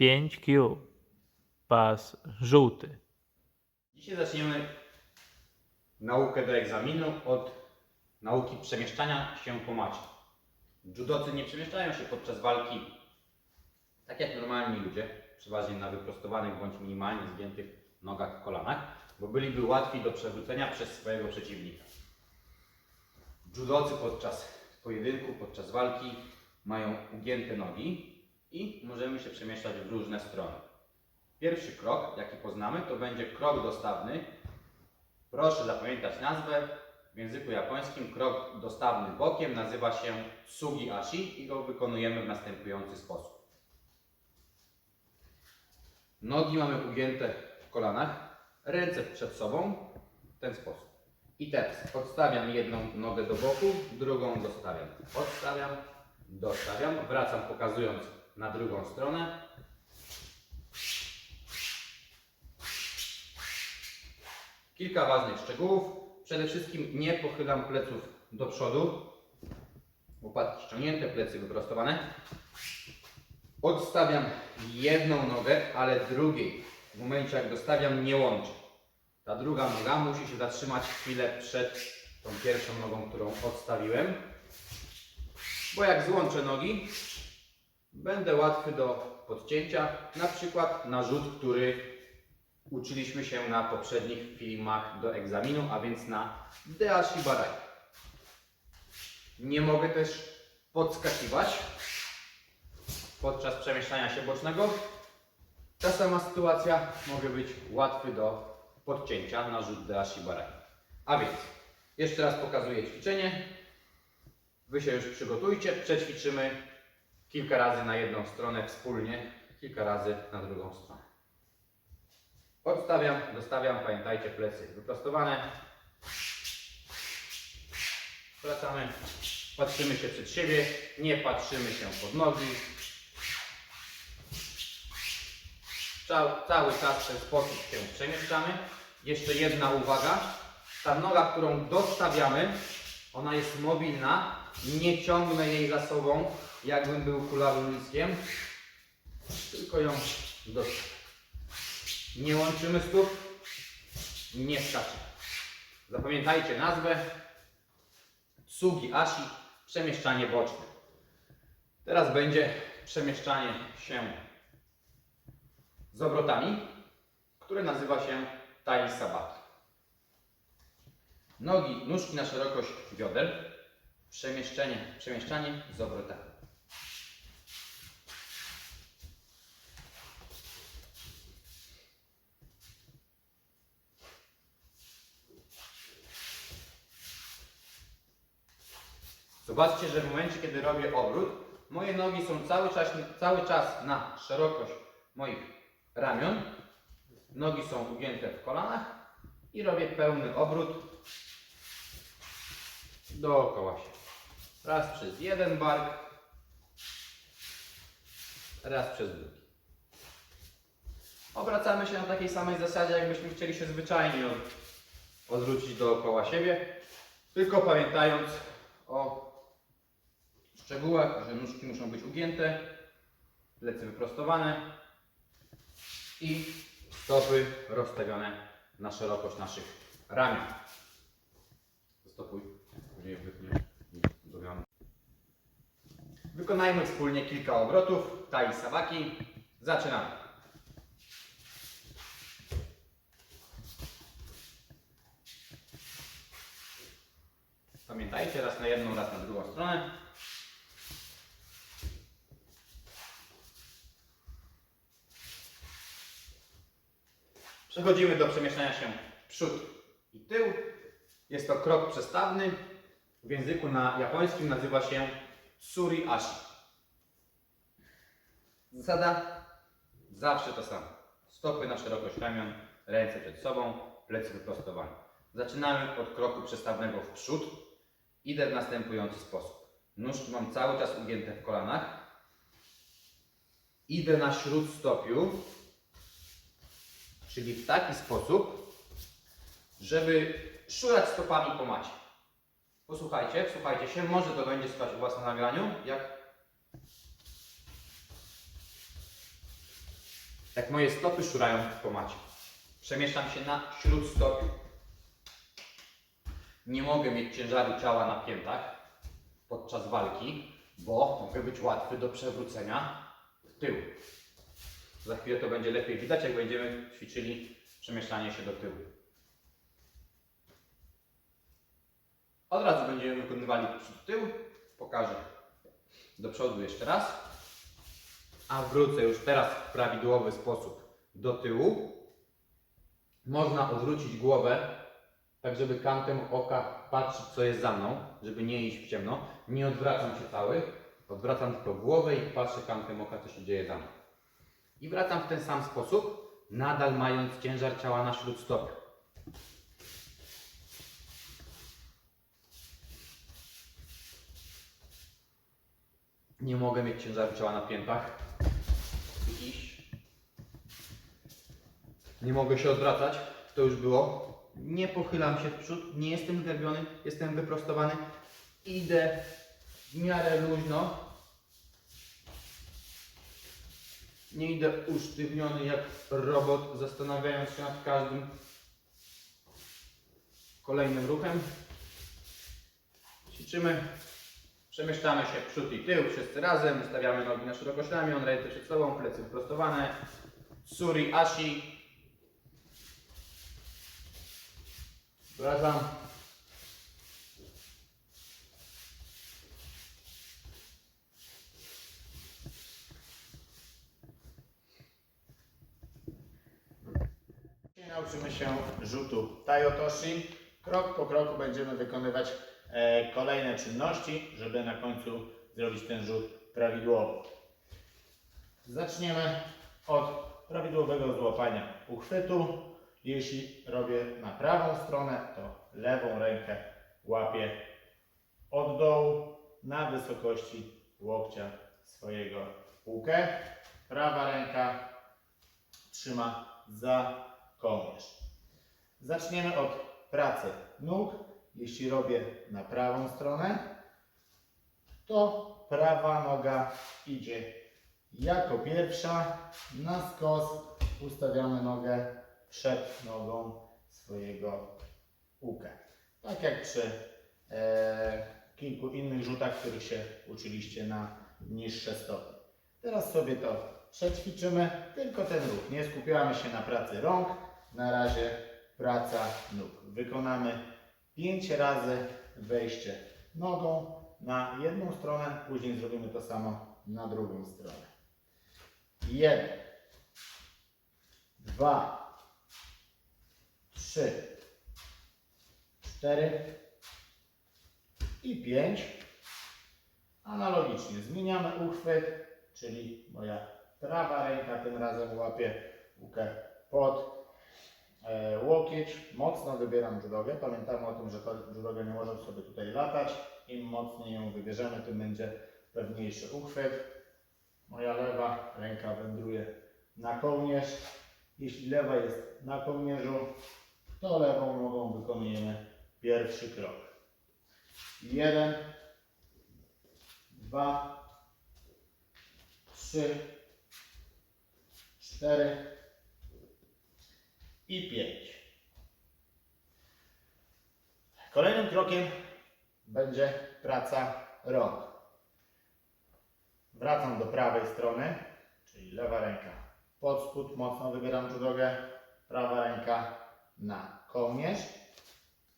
5Q. Pas żółty. Dzisiaj zaczniemy naukę do egzaminu od nauki przemieszczania się po macie. Judocy nie przemieszczają się podczas walki tak jak normalni ludzie, przeważnie na wyprostowanych bądź minimalnie zgiętych nogach, kolanach, bo byliby łatwi do przewrócenia przez swojego przeciwnika. Judocy podczas pojedynku, podczas walki mają ugięte nogi i możemy się przemieszczać w różne strony. Pierwszy krok, jaki poznamy, to będzie krok dostawny. Proszę zapamiętać nazwę. W języku japońskim krok dostawny bokiem nazywa się tsugi ashi i go wykonujemy w następujący sposób. Nogi mamy ugięte w kolanach, ręce przed sobą w ten sposób. I teraz odstawiam jedną nogę do boku, drugą dostawiam. Odstawiam, dostawiam, wracam pokazując na drugą stronę. Kilka ważnych szczegółów. Przede wszystkim nie pochylam pleców do przodu. Łopatki ściągnięte, plecy wyprostowane. Odstawiam jedną nogę, ale drugiej w momencie jak dostawiam nie łączę. Ta druga noga musi się zatrzymać chwilę przed tą pierwszą nogą, którą odstawiłem. Bo jak złączę nogi, będę łatwy do podcięcia. Na przykład na rzut, który uczyliśmy się na poprzednich filmach do egzaminu, a więc na Deashi Barai. Nie mogę też podskakiwać podczas przemieszczania się bocznego. Ta sama sytuacja może być łatwy do podcięcia na rzut Deashi Barai. A więc, jeszcze raz pokazuję ćwiczenie. Wy się już przygotujcie, przećwiczymy kilka razy na jedną stronę wspólnie, kilka razy na drugą stronę. Odstawiam, dostawiam, pamiętajcie, plecy wyprostowane. Wracamy, patrzymy się przed siebie, nie patrzymy się pod nogi. Cały, cały czas w ten sposób się przemieszczamy. Jeszcze jedna uwaga. Ta noga, którą dostawiamy, ona jest mobilna. Nie ciągnę jej za sobą, jakbym był kulawym liskiem, tylko ją dostawiam. Nie łączymy stóp, nie skaczemy. Zapamiętajcie nazwę Tsugi Ashi, przemieszczanie boczne. Teraz będzie przemieszczanie się z obrotami, które nazywa się Tai Sabaki. Nogi, nóżki na szerokość bioder, przemieszczenie, przemieszczanie z obrotami. Zobaczcie, że w momencie, kiedy robię obrót, moje nogi są cały czas, cały czas na szerokość moich ramion. Nogi są ugięte w kolanach i robię pełny obrót dookoła się. Raz przez jeden bark, raz przez drugi. Obracamy się na takiej samej zasadzie, jakbyśmy chcieli się zwyczajnie od, odwrócić dookoła siebie, tylko pamiętając o szczegółach, że nóżki muszą być ugięte, plecy wyprostowane i stopy rozstawione na szerokość naszych ramion. Stopuj, później wypnie do ramion. Wykonajmy wspólnie kilka obrotów tai sabaki. Zaczynamy. Pamiętajcie, raz na jedną, raz na drugą stronę. Przechodzimy do przemieszczania się przód i tył. Jest to krok przestawny. W języku na japońskim nazywa się Suri Ashi. Zasada zawsze to samo. Stopy na szerokość ramion, ręce przed sobą, plecy wyprostowane. Zaczynamy od kroku przestawnego w przód. Idę w następujący sposób. Nóżki mam cały czas ugięte w kolanach. Idę na śródstopiu, czyli w taki sposób, żeby szurać stopami po macie. Posłuchajcie, wsłuchajcie się, może to będzie słychać u Was na nagraniu, jak Jak moje stopy szurają po macie. Przemieszczam się na śródstopiu. Nie mogę mieć ciężaru ciała na piętach podczas walki, bo mogę być łatwy do przewrócenia w tył. Za chwilę to będzie lepiej widać, jak będziemy ćwiczyli przemieszczanie się do tyłu. Od razu będziemy wykonywali przód tył. Pokażę do przodu jeszcze raz. A wrócę już teraz w prawidłowy sposób do tyłu. Można odwrócić głowę, tak żeby kantem oka patrzeć co jest za mną, żeby nie iść w ciemno. Nie odwracam się cały, odwracam tylko głowę i patrzę kantem oka co się dzieje za mną. I wracam w ten sam sposób, nadal mając ciężar ciała na śródstopiu. Nie mogę mieć ciężaru ciała na piętach. Iść. Nie mogę się odwracać. To już było. Nie pochylam się w przód. Nie jestem zgarbiony. Jestem wyprostowany. Idę w miarę luźno. Nie idę usztywniony jak robot, zastanawiając się nad każdym kolejnym ruchem. Ćwiczymy Przemieszczamy się przód i tył, wszyscy razem, ustawiamy nogi na szerokość ramion, ręce przed sobą, plecy wyprostowane. Suri Ashi. Wracam. Nauczymy się rzutu Tayotoshi. Krok po kroku będziemy wykonywać e, kolejne czynności, żeby na końcu zrobić ten rzut prawidłowo. Zaczniemy od prawidłowego złapania uchwytu. Jeśli robię na prawą stronę, to lewą rękę łapię od dołu na wysokości łokcia swojego półkę. Prawa ręka trzyma za kołnierz. Zaczniemy od pracy nóg. Jeśli robię na prawą stronę, to prawa noga idzie jako pierwsza. Na skos ustawiamy nogę przed nogą swojego łuka. Tak jak przy e, kilku innych rzutach, których się uczyliście na niższe stopy. Teraz sobie to przećwiczymy, tylko ten ruch. Nie skupiamy się na pracy rąk, na razie praca nóg. Wykonamy 5 razy wejście nogą na jedną stronę, później zrobimy to samo na drugą stronę. 1, 2, 3, 4 i 5. Analogicznie zmieniamy uchwyt, czyli moja prawa ręka tym razem łapie łukę pod łokieć. Mocno wybieram judogę. Pamiętamy o tym, że ta judoga nie może sobie tutaj latać. Im mocniej ją wybierzemy, tym będzie pewniejszy uchwyt. Moja lewa ręka wędruje na kołnierz. Jeśli lewa jest na kołnierzu, to lewą nogą wykonujemy pierwszy krok. Jeden, dwa, trzy, cztery i pięć. Kolejnym krokiem będzie praca rąk. Wracam do prawej strony, czyli lewa ręka pod spód, mocno wybieram drogę, prawa ręka na kołnierz.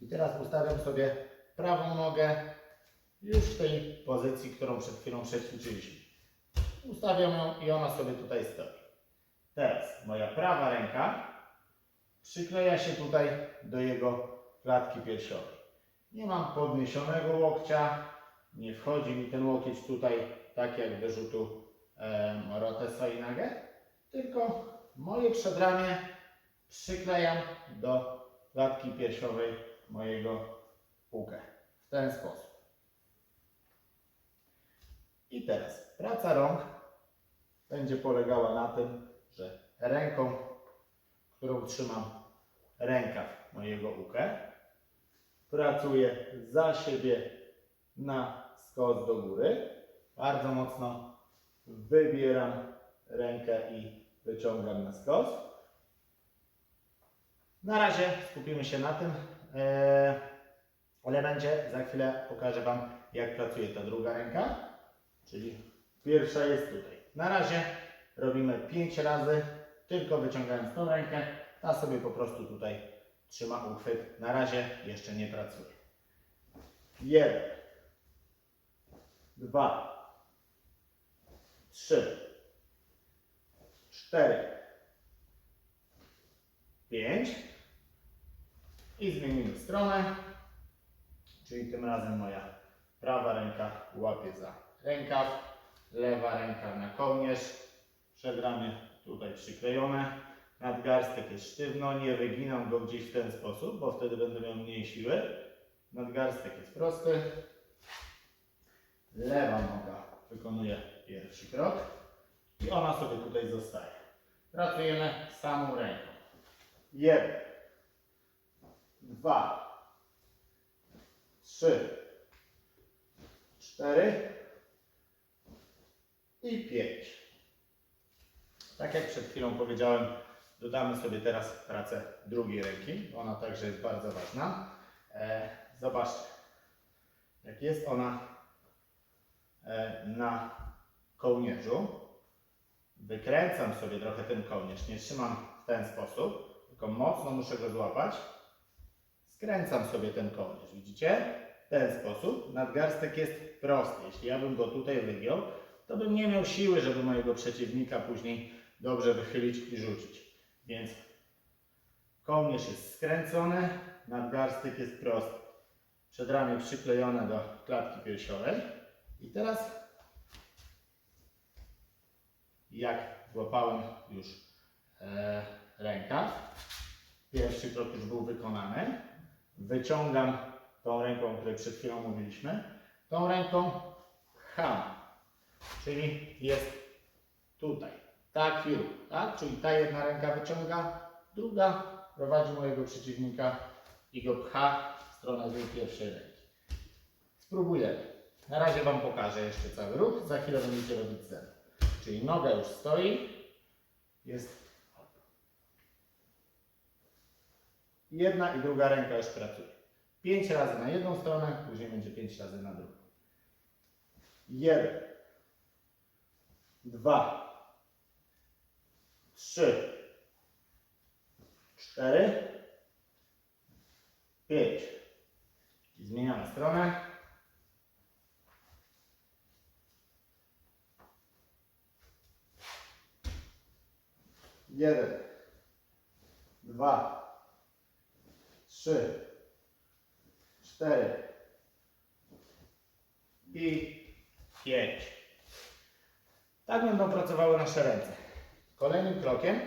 I teraz ustawiam sobie prawą nogę już w tej pozycji, którą przed chwilą przećwiczyliśmy. Ustawiam ją i ona sobie tutaj stoi. Teraz moja prawa ręka przykleja się tutaj do jego klatki piersiowej. Nie mam podniesionego łokcia, nie wchodzi mi ten łokieć tutaj tak jak do rzutu e, Rotesa i Nagę, tylko moje przedramię przyklejam do klatki piersiowej mojego półkę. W ten sposób. I teraz praca rąk będzie polegała na tym, że ręką, którą trzymam rękaw mojego ukę, pracuję za siebie na skos do góry. Bardzo mocno wybieram rękę i wyciągam na skos. Na razie skupimy się na tym elemencie. Za chwilę pokażę Wam, jak pracuje ta druga ręka. Czyli pierwsza jest tutaj. Na razie robimy 5 razy, tylko wyciągając tą rękę. Ta sobie po prostu tutaj trzyma uchwyt. Na razie jeszcze nie pracuje. Jeden, dwa, trzy, cztery, pięć. I zmienimy stronę, czyli tym razem moja prawa ręka łapie za rękaw, lewa ręka na kołnierz, przedramię tutaj przyklejone, nadgarstek jest sztywno, nie wyginam go gdzieś w ten sposób, bo wtedy będę miał mniej siły, nadgarstek jest prosty, lewa noga wykonuje pierwszy krok i ona sobie tutaj zostaje. Pracujemy samą ręką. Jeden, dwa, trzy, cztery i pięć. Tak jak przed chwilą powiedziałem, dodamy sobie teraz pracę drugiej ręki. Ona także jest bardzo ważna. E, zobaczcie, jak jest ona e, na kołnierzu. Wykręcam sobie trochę ten kołnierz, nie trzymam w ten sposób, tylko mocno muszę go złapać. Skręcam sobie ten kołnierz, widzicie? W ten sposób. Nadgarstek jest prosty. Jeśli ja bym go tutaj wygiął, to bym nie miał siły, żeby mojego przeciwnika później dobrze wychylić i rzucić. Więc kołnierz jest skręcony, nadgarstek jest prosty. Przedramię przyklejone do klatki piersiowej. I teraz jak złapałem już e, rękaw, pierwszy krok już był wykonany, wyciągam tą ręką, o której przed chwilą mówiliśmy, tą ręką pcham, czyli jest tutaj, tak rób, tak? Czyli ta jedna ręka wyciąga, druga prowadzi mojego przeciwnika i go pcha w stronę tej pierwszej ręki. Spróbujemy. Na razie Wam pokażę jeszcze cały ruch, za chwilę będziecie robić ze mną. Czyli noga już stoi, jest jedna i druga ręka już pracuje. Pięć razy na jedną stronę, później będzie pięć razy na drugą. Jeden, dwa, trzy, cztery, pięć. Zmieniamy stronę. Jeden, dwa, trzy, cztery i pięć. Tak będą pracowały nasze ręce. Kolejnym krokiem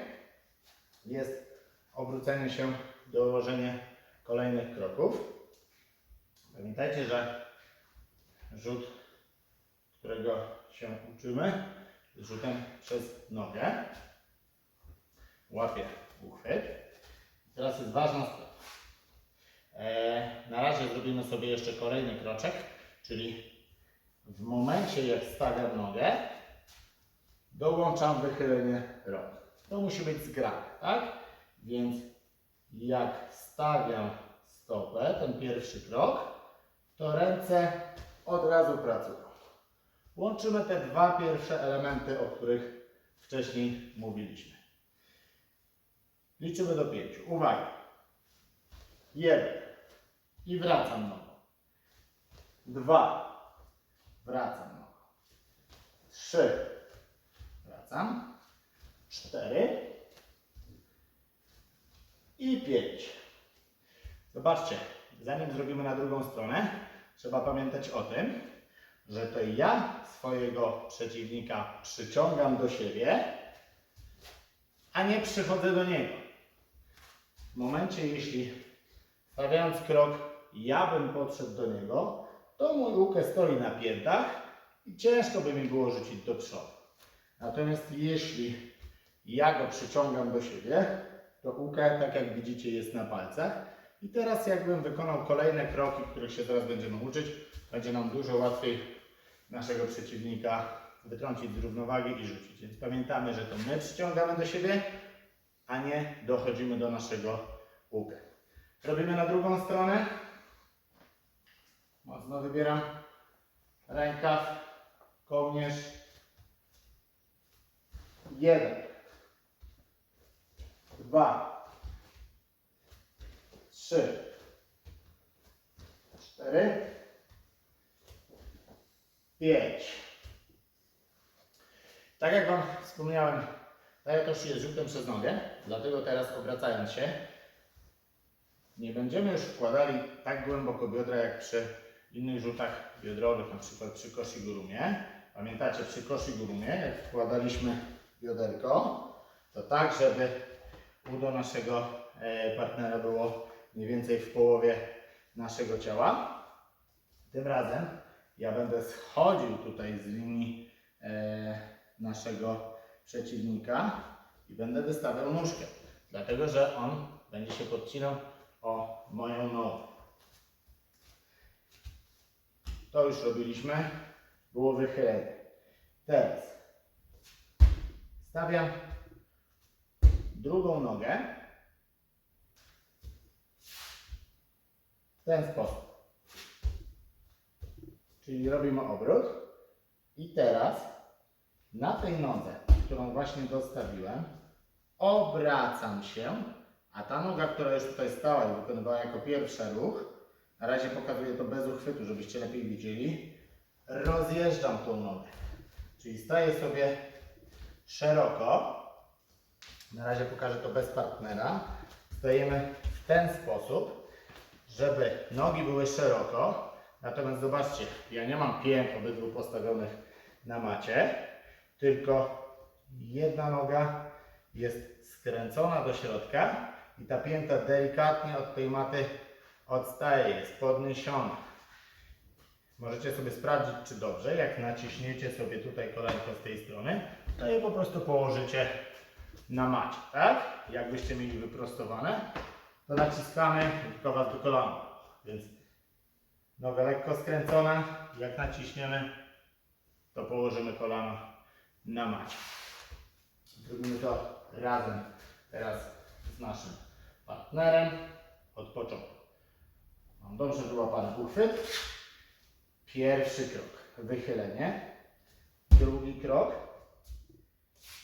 jest obrócenie się, dołożenie kolejnych kroków. Pamiętajcie, że rzut, którego się uczymy, jest rzutem przez nogę. Łapię uchwyt. Teraz jest ważna sprawa. E, na razie zrobimy sobie jeszcze kolejny kroczek, czyli w momencie jak stawiam nogę, dołączam wychylenie rąk. To musi być zgrane, tak? Więc jak stawiam stopę, ten pierwszy krok, to ręce od razu pracują. Łączymy te dwa pierwsze elementy, o których wcześniej mówiliśmy. Liczymy do pięciu. Uwaga. Jeden. I wracam nogą. Dwa. Wracam nogą. Trzy. Wracam. Cztery. I pięć. Zobaczcie, zanim zrobimy na drugą stronę, trzeba pamiętać o tym, że to ja swojego przeciwnika przyciągam do siebie, a nie przychodzę do niego. W momencie, jeśli stawiając krok, ja bym podszedł do niego, to mój łukę stoi na piętach i ciężko by mi było rzucić do przodu. Natomiast jeśli ja go przyciągam do siebie, to łukę, tak jak widzicie, jest na palcach. I teraz jakbym wykonał kolejne kroki, których się zaraz będziemy uczyć, będzie nam dużo łatwiej naszego przeciwnika wytrącić z równowagi i rzucić. Więc pamiętamy, że to my przyciągamy do siebie, a nie dochodzimy do naszego łuka. Robimy na drugą stronę. Mocno wybieram rękaw, kołnierz. Jeden, dwa, trzy, cztery, pięć. Tak jak Wam wspomniałem, daję to jest rzutem przez nogę, dlatego teraz obracając się, nie będziemy już wkładali tak głęboko biodra jak przy innych rzutach biodrowych, na przykład przy koshi gurumie. Pamiętacie, przy koshi gurumie, jak wkładaliśmy bioderko, to tak, żeby udo naszego e, partnera było mniej więcej w połowie naszego ciała. Tym razem ja będę schodził tutaj z linii e, naszego przeciwnika i będę wystawiał nóżkę, dlatego że on będzie się podcinał o moją nogę. To już robiliśmy, było wychylenie. Teraz stawiam drugą nogę w ten sposób. Czyli robimy obrót i teraz na tej nodze, którą właśnie dostawiłem, obracam się, a ta noga, która już tutaj stała i wykonywała jako pierwszy ruch, na razie pokazuję to bez uchwytu, żebyście lepiej widzieli, rozjeżdżam tą nogę. Czyli staję sobie szeroko, na razie pokażę to bez partnera, stajemy w ten sposób, żeby nogi były szeroko, natomiast zobaczcie, ja nie mam pięt obydwu postawionych na macie, tylko jedna noga jest skręcona do środka i ta pięta delikatnie od tej maty odstaje, jest podniesiona. Możecie sobie sprawdzić, czy dobrze. Jak naciśniecie sobie tutaj kolanko z tej strony, to je po prostu położycie na macie, tak? Jakbyście mieli wyprostowane, to naciskamy tylko Was do kolana. Więc noga lekko skręcona. Jak naciśniemy, to położymy kolano na macie. Zrobimy to razem teraz z naszym partnerem od początku. Mam dobrze wyłapany uchwyt. Pierwszy krok, wychylenie. Drugi krok.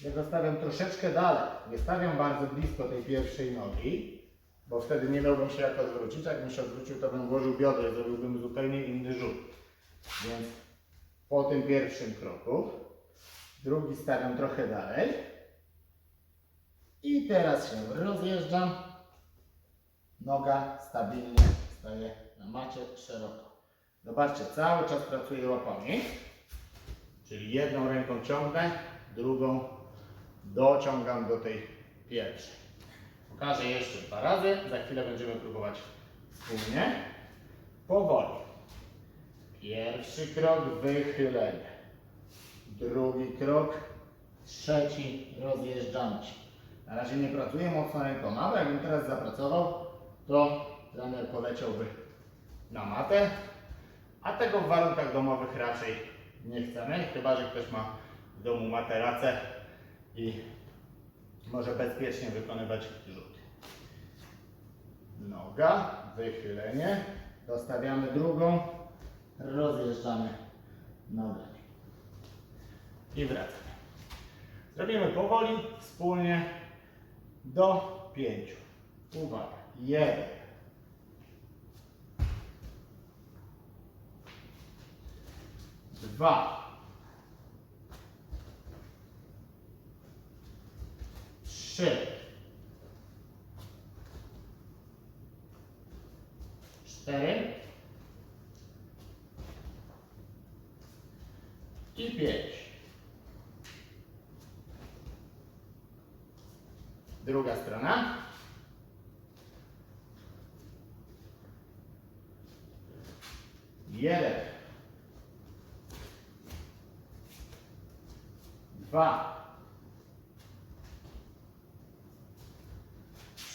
Ja go stawiam troszeczkę dalej. Nie stawiam bardzo blisko tej pierwszej nogi, bo wtedy nie miałbym się jak odwrócić. Jakbym się odwrócił, to bym włożył biodro i zrobiłbym zupełnie inny rzut. Więc po tym pierwszym kroku, drugi stawiam trochę dalej. I teraz się rozjeżdżam. Noga stabilnie staje na macie szeroko. Zobaczcie, cały czas pracuję łapami. Czyli jedną ręką ciągnę, drugą dociągam do tej pierwszej. Pokażę jeszcze dwa razy. Za chwilę będziemy próbować wspólnie. Powoli. Pierwszy krok wychylenie. Drugi krok. Trzeci rozjeżdżamy się. Na razie nie pracuję mocno rękoma, bo jakbym teraz zapracował, to trener poleciałby na matę, a tego w warunkach domowych raczej nie chcemy, chyba że ktoś ma domu materacę i może bezpiecznie wykonywać rzuty. Noga, wychylenie, dostawiamy drugą, rozjeżdżamy nogę i wracamy. Zrobimy powoli, wspólnie do pięciu. Uwaga. Jeden. Dwa. Trzy. Cztery. I pięć. Druga strona. Jeden. Dwa.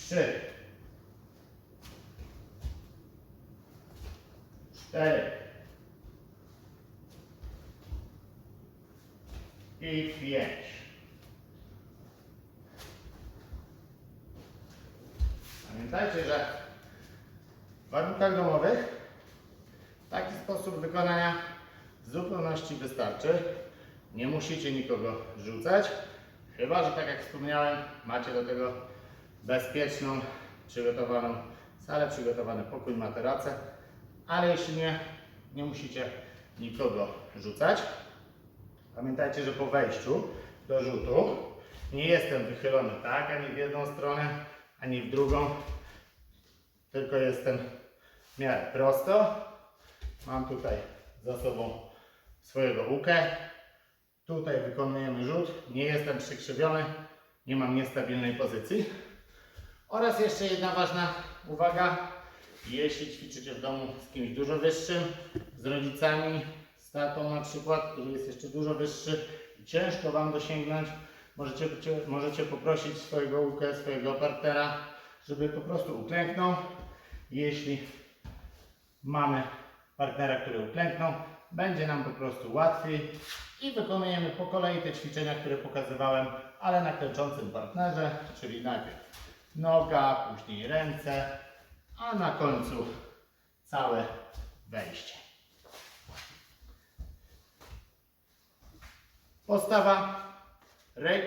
Trzy. Cztery. i pięć. Pamiętajcie, że w warunkach domowych taki sposób wykonania w zupełności wystarczy. Nie musicie nikogo rzucać, chyba że tak jak wspomniałem, macie do tego bezpieczną, przygotowaną salę, przygotowany pokój, materace, ale jeśli nie, nie musicie nikogo rzucać. Pamiętajcie, że po wejściu do rzutu nie jestem wychylony tak, ani w jedną stronę, ani w drugą, tylko jestem w miarę prosto. Mam tutaj za sobą swojego łukę. Tutaj wykonujemy rzut. Nie jestem przykrzywiony, nie mam niestabilnej pozycji. Oraz jeszcze jedna ważna uwaga. Jeśli ćwiczycie w domu z kimś dużo wyższym, z rodzicami, z tatą na przykład, który jest jeszcze dużo wyższy i ciężko Wam dosięgnąć, możecie, możecie poprosić swojego łukę, swojego partnera, żeby po prostu uklęknął. Jeśli mamy partnera, który uklęknął, będzie nam po prostu łatwiej i wykonujemy po kolei te ćwiczenia, które pokazywałem, ale na klęczącym partnerze, czyli najpierw noga, później ręce, a na końcu całe wejście. Postawa, ręk,